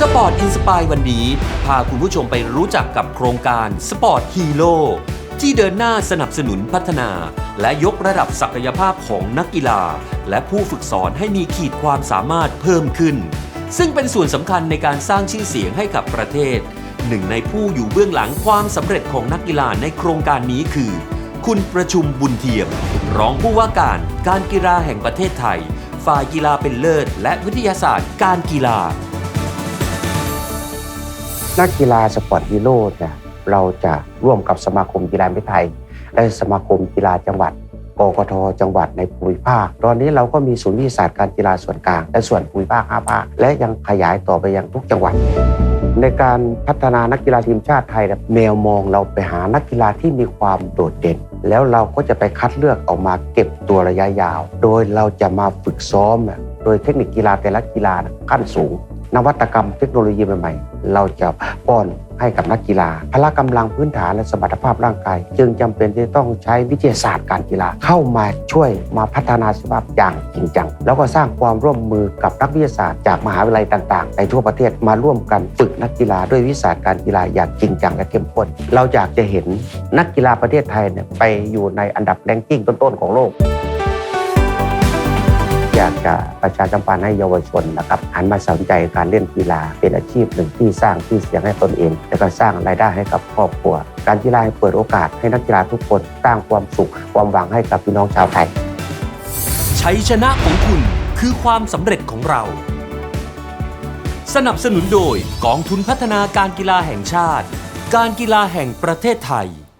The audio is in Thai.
สปอร์ตอินสปายวันนี้ พาคุณผู้ชมไปรู้จักกับโครงการสปอร์ตฮีโร่ที่เดินหน้าสนับสนุนพัฒนา และยกระดับศักยภาพของนักกีฬา และผู้ฝึกสอนให้มีขีดความสามารถเพิ่มขึ้น ซึ่งเป็นส่วนสำคัญในการสร้างชื่อเสียงให้กับประเทศ หนึ่งในผู้อยู่เบื้องหลังความสำเร็จของนักกีฬาในโครงการนี้คือ คุณประชุมบุญเทียม รองผู้ว่าการการกีฬาแห่งประเทศไทย ฝ่ายกีฬาเป็นเลิศ และวิทยาศาสตร์การกีฬา นักกีฬาสปอร์ตฮีโร่เนี่ยเราจะร่วมกับสมาคมกีฬาไม่ไทย และสมาคมกีฬาจังหวัดกกทจังหวัดในภูมิภาค ตอนนี้เราก็มีศูนย์วิทยาศาสตร์การกีฬาส่วนกลาง และส่วนภูมิภาค5ภาค และยังขยายต่อไปยังทุกจังหวัด ในการพัฒนานักกีฬาทีมชาติไทยแนวมองเราไปหานักกีฬาที่มีความโดดเด่น แล้วเราก็จะไปคัดเลือกออกมาเก็บตัวระยะยาว โดยเราจะมาฝึกซ้อมโดยเทคนิคกีฬาแต่ละกีฬาขั้นสูง นวัตกรรมเทคโนโลยีใหม่ๆ เราจะป้อนให้กับนักกีฬา พละกำลังพื้นฐานและสมรรถภาพร่างกาย จึงจำเป็นที่ต้องใช้วิทยาศาสตร์การกีฬาเข้ามาช่วยมาพัฒนาสภาพอย่างจริงจัง แล้วก็สร้างความร่วมมือกับนักวิทยาศาสตร์จากมหาวิทยาลัยต่าง ๆ ในทั่วประเทศมาร่วมกันฝึกนักกีฬาด้วยวิทยาศาสตร์การกีฬาอย่างจริงจังและเข้มข้น เราอยากจะเห็นนักกีฬาประเทศไทยเนี่ยไปอยู่ในอันดับแรงกิ้งต้นๆของโลก อยากจะประชาสัมพันธ์ให้เยาวชนนะครับหันมาสนใจการเล่นกีฬาเป็นอาชีพหนึ่งที่สร้างที่อเสียงให้ตนเอง และก็สร้างรายได้ให้กับครอบครัว การกีฬาเปิดโอกาสให้นักกีฬาทุกคนสร้างความสุข ความหวังให้กับพี่น้องชาวไทยชัยชนะของคุณคือความสำเร็จของเรา สนับสนุนโดยกองทุนพัฒนาการกีฬาแห่งชาติ การกีฬาแห่งประเทศไทย